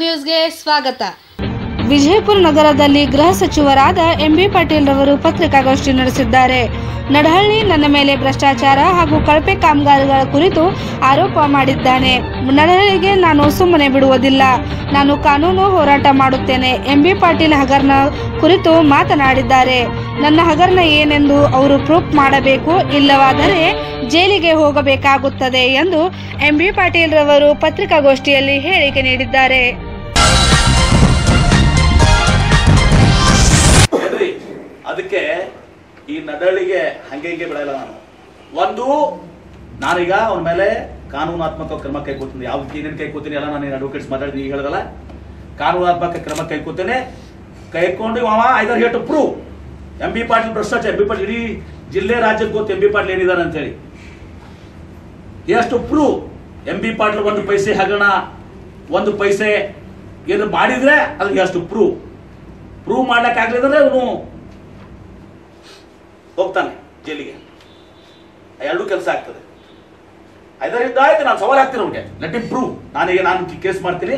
ನ್ಯೂಸ್ಗೆ ಸ್ವಾಗತ. ವಿಜಯಪುರ ನಗರದಲ್ಲಿ ಗೃಹ ಸಚಿವರಾದ ಎಂಬಿ ಪಾಟೀಲ್ ರವರು ಪತ್ರಿಕಾಗೋಷ್ಠಿ ನಡೆಸಿದ್ದಾರೆ. ನಡಹಳ್ಳಿ, ನನ್ನ ಮೇಲೆ ಭ್ರಷ್ಟಾಚಾರ ಹಾಗೂ ಕಳಪೆ ಕಾಮಗಾರಿಗಳ ಕುರಿತು ಆರೋಪ ಮಾಡಿದ್ದಾನೆ. ನಡಹಳ್ಳಿಗೆ ನಾನು ಸುಮ್ಮನೆ ಬಿಡುವುದಿಲ್ಲ. ನಾನು ಕಾನೂನು ಹೋರಾಟ ಮಾಡುತ್ತೇನೆ, ಎಂಬಿ ಪಾಟೀಲ್ ಹಗರಣ ಕುರಿತು ಮಾತನಾಡಿದ್ದಾರೆ. ನನ್ನ ಹಗರಣ ಏನೆಂದು ಅವರು ಪ್ರೂಫ್ ಮಾಡಬೇಕು, ಇಲ್ಲವಾದರೆ ಜೈಲಿಗೆ ಹೋಗಬೇಕಾಗುತ್ತದೆ ಎಂದು ಎಂಬಿ ಪಾಟೀಲ್ ರವರು ಪತ್ರಿಕಾಗೋಷ್ಠಿಯಲ್ಲಿ ಹೇಳಿಕೆ ನೀಡಿದ್ದಾರೆ. ನದಳಿಗೆ ಹಂಗೆ ಹಿಂಗೆ ಬಿಡಲ್ಲ ನಾನು. ಒಂದು, ನಾನೀಗ ಅವನ ಮೇಲೆ ಕಾನೂನಾತ್ಮಕ ಕ್ರಮ ಕೈಗೊಳ್ತೀನಿ. ಯಾವ ಏನೇನು ಕೈಕೊತೀನಿ ಎಲ್ಲ ನಾನು ಅಡ್ವೊಕೇಟ್ಸ್ ಮಾತಾಡಿದ್ವಿ ಈಗ ಹೇಳಿದಲ್ಲ. ಕಾನೂನಾತ್ಮಕ ಕ್ರಮ ಕೈಗೊಳ್ತೇನೆ. ಕೈಕೊಂಡು ಅವ either hate prove M B Patil ಭ್ರಷ್ಟಾಚಾರ ಎಂ ಬಿ ಪಾಟೀಲ್, ಇಡೀ ಜಿಲ್ಲೆ ರಾಜ್ಯಕ್ಕೆ ಗೊತ್ತು ಎಂ ಬಿ ಪಾಟೀಲ್ ಅಂತ ಅಂತೇಳಿ. ಎಷ್ಟು ಪ್ರೂವ್ ಎಂ ಬಿ ಪಾಟೀಲ್ ಒಂದು ಪೈಸೆ ಹಗರಣ, ಒಂದು ಪೈಸೆ ಏನು ಮಾಡಿದ್ರೆ ಅದಕ್ಕೆ ಎಷ್ಟು ಪ್ರೂವ್ ಪ್ರೂವ್ ಮಾಡ್ಲಿಕ್ಕಾಗ್ಲಿದ್ರೆ ಅವನು ಹೋಗ್ತಾನೆ ಜೈಲಿಗೆ. ಎರಡೂ ಕೆಲಸ ಆಗ್ತದೆ. ಐದರಿಂದ ಆಯ್ತು, ನಾನು ಸವಾಲ್ ಹಾಕ್ತೀನಿ ಅವ್ರಿಗೆ ಲೆಟ್ ಇಮ್ ಪ್ರೂವ್ ನಾನೀಗ ನಾನು ಕೇಸ್ ಮಾಡ್ತೀನಿ.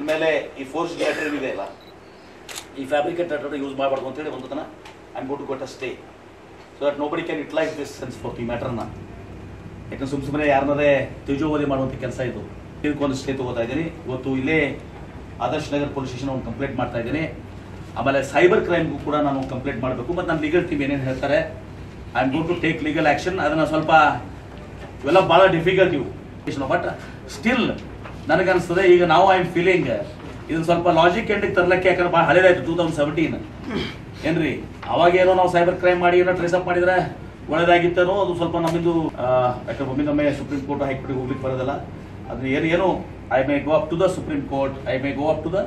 ಆಮೇಲೆ ಈ ಫೋರ್ಸ್ ಲೆಟರ್ ಇದೆ ಅಲ್ಲ? ಈ ಫ್ಯಾಬ್ರಿಕೇಟ್ ಲೆಟರ್ ಯೂಸ್ ಮಾಡಬಾರ್ದು ಅಂತೇಳಿ ಒಂದು ತನ I got got a stay so that nobody can utilise this sense for ಈ ಮ್ಯಾಟರ್ನ ಯಾಕಂದ್ರೆ ಸುಮ್ ಸುಮ್ಮನೆ ಯಾರನ್ನಾರೇ ತಿಜೋವರಿ ಮಾಡುವಂಥ ಕೆಲಸ ಇದು. ಇದಕ್ಕೊಂದು ಸ್ಟೇ ತಗೋತಾ ಇದ್ದೀನಿ. ಇವತ್ತು ಇಲ್ಲೇ ಆದರ್ಶ್ ನಗರ್ ಪೊಲೀಸ್ ಸ್ಟೇಷನ್ ಒಂದು ಕಂಪ್ಲೇಂಟ್ ಮಾಡ್ತಾ ಇದ್ದೀನಿ. ಆಮೇಲೆ ಸೈಬರ್ ಕ್ರೈಮ್ಗೂ ಕೂಡ ನಾನು ಕಂಪ್ಲೇಂಟ್ ಮಾಡಬೇಕು. ಮತ್ತು ನನ್ನ ಲೀಗಲ್ ಟೀಮ್ ಏನೇನು ಹೇಳ್ತಾರೆ I am go to take legal action ಅದನ್ನು ಸ್ವಲ್ಪ, ಇವೆಲ್ಲ ಭಾಳ ಡಿಫಿಕಲ್ಟ್ ಇವು. ಬಟ್ ಸ್ಟಿಲ್ ನನಗನ್ಸ್ತದೆ, ಈಗ ನಾವು ಐ ಆಮ್ ಫೀಲಿಂಗ್ ಇದನ್ನ ಸ್ವಲ್ಪ ಲಾಜಿಕ್ ಎಂಡಿಗೆ ತರಲಿಕ್ಕೆ ಯಾಕಂದ್ರೆ ಭಾಳ ಹಳೇದಾಯ್ತು ಟೂ ತೌಸಂಡ್ ಸೆವೆಂಟೀನ್ ಏನ್ರಿ? ಅವಾಗೇನೋ ನಾವು ಸೈಬರ್ ಕ್ರೈಮ್ ಮಾಡಿ ಏನೋ ಟ್ರೇಸ್ ಅಪ್ ಮಾಡಿದ್ರೆ ಒಳ್ಳೇದಾಗಿತ್ತೇನೋ, ಅದು ಸ್ವಲ್ಪ ನಮ್ಮಿಂದು ಯಾಕಂದ್ರೆ ಒಮ್ಮೆ ಸುಪ್ರೀಂ ಕೋರ್ಟ್ ಹೈಕೋರ್ಟಿಗೆ ಹೋಗ್ಲಿಕ್ಕೆ ಬರೋದಿಲ್ಲ. ಅದು ಏನು ಏನು I may go up to the supreme court I may go up to the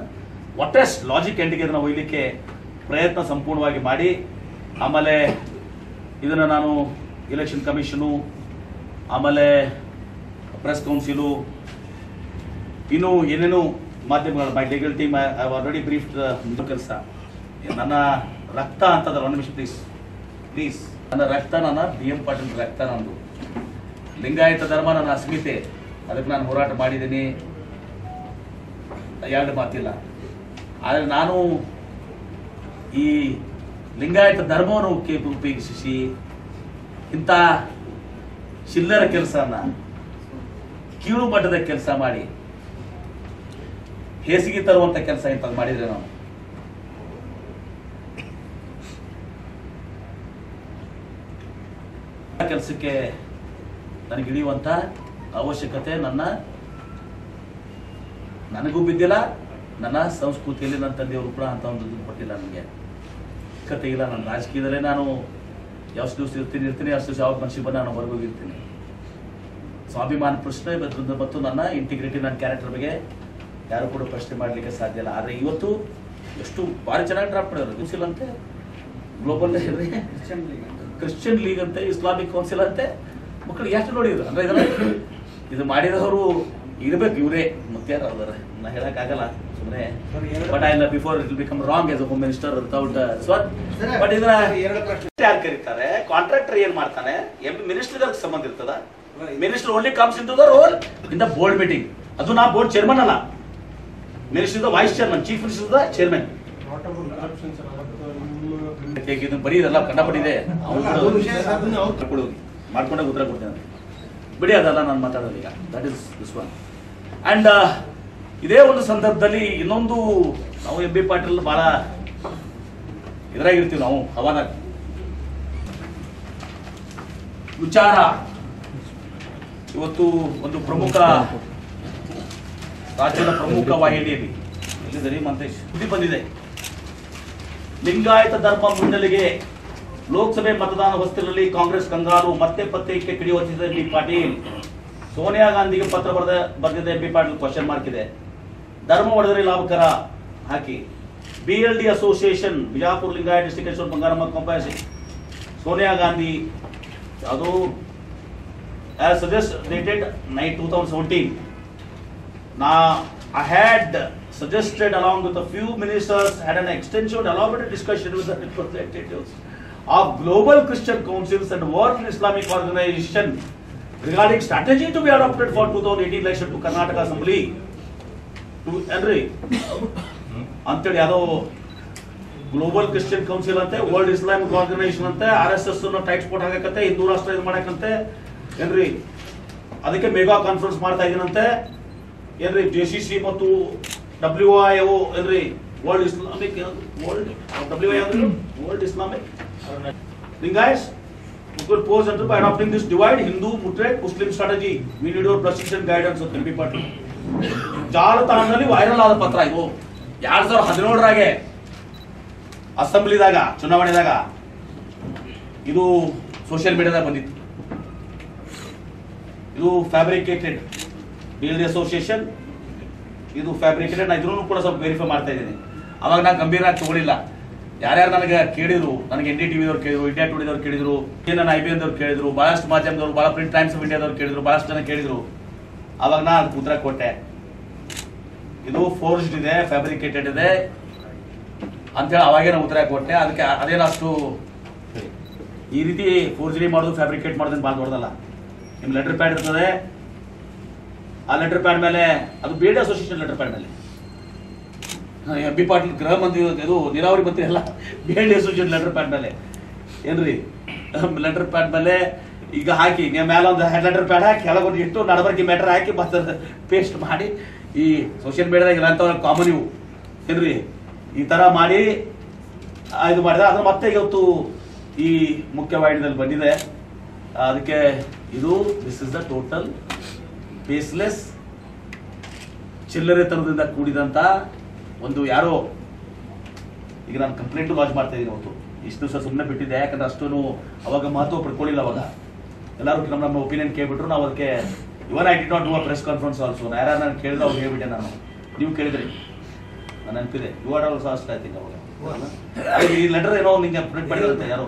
widest logic ಎಂಡಿಗೆ ಇದನ್ನು ಒಯ್ಲಿಕ್ಕೆ ಪ್ರಯತ್ನ ಸಂಪೂರ್ಣವಾಗಿ ಮಾಡಿ, ಆಮೇಲೆ ಇದನ್ನು ನಾನು ಎಲೆಕ್ಷನ್ ಕಮಿಷನು ಆಮೇಲೆ ಪ್ರೆಸ್ ಕೌನ್ಸಿಲು ಇನ್ನೂ ಏನೇನು ಮಾಧ್ಯಮಗಳು my legal team I already brief ಕೆಲಸ ನನ್ನ ರಕ್ತ ಅಂತದಲ್ಲ ಒಂದು ನಿಮಿಷ ಪ್ಲೀಸ್ ಪ್ಲೀಸ್ ನನ್ನ ರಕ್ತ, ನನ್ನ ಬಿ ಎಂ ಪಾಟೀಲ್ ರಕ್ತ ನಂದು. ಲಿಂಗಾಯತ ಧರ್ಮ, ನನ್ನ ಅಸ್ಮಿತೆ. ಅದಕ್ಕೆ ನಾನು ಹೋರಾಟ ಮಾಡಿದ್ದೀನಿ. ಎರಡು ಮಾತಿಲ್ಲ. ಆದರೆ ನಾನು ಈ ಲಿಂಗಾಯತ ಧರ್ಮವನ್ನು ಉಪಯೋಗಿ- ಉಪಯೋಗಿಸಿ ಇಂಥ ಚಿಲ್ಲರ ಕೆಲಸನ ಕೀಳು ಮಟ್ಟದ ಕೆಲಸ ಮಾಡಿ, ಹೇಸಿಗೆ ತರುವಂತ ಕೆಲಸ ಇಂಥದ್ದು ಮಾಡಿದ್ರೆ ನಾವು ಕೆಲಸಕ್ಕೆ ನನಗೆ ಇಳಿಯುವಂತ ಅವಶ್ಯಕತೆ ನನ್ನ, ನನಗೂ ಬಿದ್ದಿಲ್ಲ. ನನ್ನ ಸಂಸ್ಕೃತಿಯಲ್ಲಿ ನನ್ನ ತಂದೆಯವರು ಕೂಡ ಅಂತ ಒಂದು ದುಡ್ಡು ಕೊಟ್ಟಿಲ್ಲ ನನಗೆ. ಕತೆ ಇಲ್ಲ ನನ್ನ ರಾಜಕೀಯದಲ್ಲೇ ನಾನು ಎಷ್ಟು ದಿವಸ ಇರ್ತೀನಿ ಇರ್ತೀನಿ ಅಷ್ಟು ದಿವಸ ಯಾವ ಮನುಷ್ಯ ಬಂದ ನಾನು ಹೊರಗೋಗಿರ್ತೀನಿ ಸ್ವಾಭಿಮಾನ ಪ್ರಶ್ನೆ ಮತ್ತು ಮತ್ತು ನನ್ನ ಇಂಟಿಗ್ರಿಟಿ ನನ್ನ ಕ್ಯಾರೆಕ್ಟರ್ ಬಗ್ಗೆ ಯಾರು ಕೂಡ ಪ್ರಶ್ನೆ ಮಾಡಲಿಕ್ಕೆ ಸಾಧ್ಯ ಇಲ್ಲ. ಆದರೆ ಇವತ್ತು ಎಷ್ಟು ಭಾರಿ ಚೆನ್ನಾಗಿ ಡ್ರಾಪ್ ಮಾಡಿದ್ರು ಕೌನ್ಸಿಲ್ ಅಂತೆ ಗ್ಲೋಬಲ್ ಕ್ರಿಶ್ಚಿಯನ್ ಲೀಗ್ ಅಂತೆ. ಇಸ್ಲಾಮಿಕ್ ಕೌನ್ಸಿಲ್ ಅಂತೆ ಮಕ್ಕಳು ಎಷ್ಟು ನೋಡಿದ್ರು. ಅಂದ್ರೆ ಇದನ್ನ ಇದು ಮಾಡಿದವರು ಇರಬೇಕು ಇವರೇ ಮತ್ತೆ ಯಾರು ಅದಾರ ನಾ ಹೇಳಕ್ಕಾಗಲ್ಲ. ಸುಮ್ಮನೆ but I before it become wrong as home minister without ಸ್ವತ್ but ಇದನ್ನ ಯಾರು ಕರೀತಾರೆ? ಕಾಂಟ್ರಾಕ್ಟರ್ ಏನ್ ಮಾಡ್ತಾನೆ? ಎಂ ಮಿನಿಸ್ಟರ್ ಸಂಬಂಧ ಇರ್ತದ? Minister only comes in to the role in the board meeting ಅದು ನಾ ಬೋರ್ಡ್ ಚೇರ್ಮನ್ ಅಲ್ಲ. Minister the vice chairman chief minister the chairman ಬರೀ ಇದೆಲ್ಲ ಕಂಡಪಟ್ಟಿದೆ ಕೊಡು ಮಾಡ್ಕೊಂಡಾಗ ಉತ್ತರ ಕೊಡ್ತೇನೆ. ಬಿಡಿ ಅದಲ್ಲ ನಾನು ಮಾತಾಡೋದು ಈಗ. That is this one and ಇದೇ ಒಂದು ಸಂದರ್ಭದಲ್ಲಿ ಇನ್ನೊಂದು ನಾವು ಎಂ ಬಿ ಪಾಟೀಲ್ ಬಹಳ ಇದ್ರಾಗಿರ್ತೀವಿ ನಾವು, ಹವಾನ. ವಿಚಾರ. ಇವತ್ತು ಒಂದು ಪ್ರಮುಖ ರಾಜ್ಯದ ಪ್ರಮುಖ ವಾಹಿನಿಯಲ್ಲಿ ಎಲ್ಲಿದೆ ಮಂತೇಶ್? ಸುದ್ದಿ ಬಂದಿದೆ. ಲಿಂಗಾಯತ ಧರ್ಮ ಮುನ್ನೆಲೆಗೆ ಲೋಕಸಭೆ ಮತದಾನ ಹೊಸ್ತಿಲಲ್ಲಿ ಕಾಂಗ್ರೆಸ್ ಕಂಗಾರು ಮತ್ತೆ ಪತ್ತೆ ಕಿಡಿಯುತ್ತಿದ್ದ ಬಿ ಪಾಟೀಲ್. ಸೋನಿಯಾ ಗಾಂಧಿಗೆ ಪತ್ರ ಬರೆದ ಬರೆದಿದ್ದ ಬಿ ಪಾಟೀಲ್ ಕ್ವಶನ್ ಮಾರ್ಕ್ ಇದೆ. ಧರ್ಮ ಒಡೆದರೆ ಲಾಭಕರ ಹಾಕಿ B L D association Bijapur Lingayat district Bangaramma ಕಂಪಾಯಸಿ Sonia Gandhi ಅದು as suggest dated night 2017 now i had suggested along with a few ministers had an extensive elaborate discussion with the representatives of global christian councils and world islamic organization regarding strategy to be adopted for 2018 election to karnataka assembly ಏನ್ರಿ ಅಂತೇಳಿ ಯಾವುದೋ global Christian council ಅಂತೆ world Islamic organisation ಅಂತೆ R S S ಟೈಟ್ ಸ್ಪೋರ್ಟ್ ಹಾಕತ್ತೆ ಹಿಂದೂ ರಾಷ್ಟ್ರ ಇದು ಮಾಡಕ್ಕಂತೆ ಏನ್ರಿ? ಅದಕ್ಕೆ ಮೆಗಾ ಕಾನ್ಫರೆನ್ಸ್ ಮಾಡ್ತಾ ಇದೀನಂತೆ ಏನ್ರಿ? ಜೆ ಸಿ ಸಿ ಮತ್ತು ಡಬ್ಲ್ಯೂ ಐ ಓ ಏನ್ರಿ? World Islamic world W I world Islamic Lingayats could pose by adopting this divide Hindu, Mutrek, Muslim strategy. We need your precision guidance Patil ಜಾಲತಾಣದಲ್ಲಿ viral ಆದ ಪತ್ರ ಇವು ಎರಡ್ ಸಾವಿರದ ಹದಿನೇಳರಾಗೆ ಅಸೆಂಬ್ಲಿದಾಗ, ಚುನಾವಣೆದಾಗ ಇದು social ಮೀಡಿಯಾದಾಗ ಬಂದಿತ್ತು. ಇದು ಫ್ಯಾಬ್ರಿಕೇಟೆಡ್ ಬಿಲ್ಡ್ ಅಸೋಸಿಯೇಷನ್ ಇದು ಫ್ಯಾಬ್ರಿಕೇಟೆಡ್ ನಾ ಇದ್ರೂ ಕೂಡ ಸ್ವಲ್ಪ ವೆರಿಫೈ ಮಾಡ್ತಾ ಇದ್ದೀನಿ. ಅವಾಗ ನಾನು ಗಂಭೀರ ತಗೊಳಿಲ್ಲ. ಯಾರ್ಯಾರು ನನಗೆ ಕೇಳಿದ್ರು, ನನಗೆ ಎನ್ ಡಿ ಟಿವಿದವ್ರು ಕೇಳಿದ್ರು ಇಂಡಿಯಾ ಟುಡಿದವ್ರು ಕೇಳಿದ್ರು ನನ್ನ ಐ ಬಿ ಎನ್ದವ್ರು ಕೇಳಿದ್ರು, ಬಹಳಷ್ಟು ಮಾಧ್ಯಮದವ್ರು, ಬಹಳ ಪ್ರಿಂಟ್ ಟೈಮ್ಸ್ ಆಫ್ ಇಂಡಿಯಾದವ್ರು ಕೇಳಿದ್ರು, ಬಹಳಷ್ಟು ಜನ ಕೇಳಿದ್ರು. ಅವಾಗ ನಾನು ಉತ್ತರ ಕೊಟ್ಟೆ ಇದು ಫೋರ್ಜ್ಡ್ ಇದೆ ಫ್ಯಾಬ್ರಿಕೇಟೆಡ್ ಇದೆ. ಅಂತೇಳಿ ಅವಾಗೇನ ಉತ್ತರ ಕೊಟ್ಟೆ. ಅದಕ್ಕೆ ಅದೇನಷ್ಟು ಈ ರೀತಿ ಫೋರ್ಜರಿ ಮಾಡೋದು ಫ್ಯಾಬ್ರಿಕೇಟ್ ಮಾಡೋದನ್ನ ಭಾಳ ದೊಡ್ಡದಲ್ಲ. ನಿಮ್ಮ ಲೆಟರ್ ಪ್ಯಾಡ್ ಇರ್ತದೆ. ಆ ಲೆಟರ್ ಪ್ಯಾಡ್ ಮೇಲೆ ಅದು B D association letter pad ಮೇಲೆ. ಎಂ ಬಿ ಪಾಟೀಲ್ ಗೃಹ ಮಂತ್ರಿ ಇದು ನೀರಾವರಿ ಮಂತ್ರಿ ಅಲ್ಲ B D association letter pad ಮೇಲೆ. ಏನ್ರಿ? ಲೆಟರ್ ಪ್ಯಾಡ್ ಮೇಲೆ ಈಗ ಹಾಕಿ ಮೇಲೆ ಒಂದು ಲೆಟರ್ ಪ್ಯಾಡ್ ಹಾಕಿ ಕೆಳಗೊಂದು ಇಟ್ಟು ನಡಬರ್ಕಿ ಮ್ಯಾಟರ್ ಹಾಕಿ ಮತ್ತೆ ಪೇಸ್ಟ್ ಮಾಡಿ. ಈ ಸೋಷಿಯಲ್ ಮೀಡಿಯಾದಾಗ ಇರೋಂಥವ್ರ ಕಾಮನ್ ಇವು. ಏನ್ರಿ? ಈ ತರ ಮಾಡಿ ಇದು ಮಾಡಿದ. ಅದು ಮತ್ತೆ ಇವತ್ತು ಈ ಮುಖ್ಯವಾಹಿನಿಯಲ್ಲಿ ಬಂದಿದೆ. ಅದಕ್ಕೆ ಇದು ದಿಸ್ ಇಸ್ ದ ಟೋಟಲ್ ಚಿಲ್ಲರೆ ಚಿಲ್ಲರೆತನದಿಂದ ಕೂಡಿದಂತ ಒಂದು ಯಾರೋ, ಈಗ ನಾನು ಕಂಪ್ಲೇಂಟು ಲಾಂಚ್ ಮಾಡ್ತಾ ಇದ್ದೀನಿ ಅವತ್ತು. ಇಷ್ಟು ದಿವಸ ಸುಮ್ಮನೆ ಬಿಟ್ಟಿದ್ದೆ, ಯಾಕಂದ್ರೆ ಅಷ್ಟೂ ಅವಾಗ ಮಹತ್ವ ಪಡ್ಕೊಳ್ಳಿಲ್ಲ ಅವಾಗ. ಎಲ್ಲರೂ ನಮ್ಮ ನಮ್ಮ ಒಪಿನಿಯನ್ ಕೇಳ್ಬಿಟ್ರು. ನಾವು ಅದಕ್ಕೆ even I did not do a press conference also ಯಾರು ನಾನು ಕೇಳಿದ್ರೆ ಅವ್ರು ಹೇಳ್ಬಿಟ್ಟೆ ನಾನು. ನೀವು ಕೇಳಿದ್ರಿ. ನಾನು ನೆನಪಿದೆ. ಯು ಆರ್ ಆಲ್ಸೋ ಅಷ್ಟೇ ಐತಿ ಅವಾಗ. ಈ ಲೆಟರ್ ಏನೋ ನಿಂಗೆ ಪ್ರಿಂಟ್ ಮಾಡಿರುತ್ತೆ ಯಾರೋ.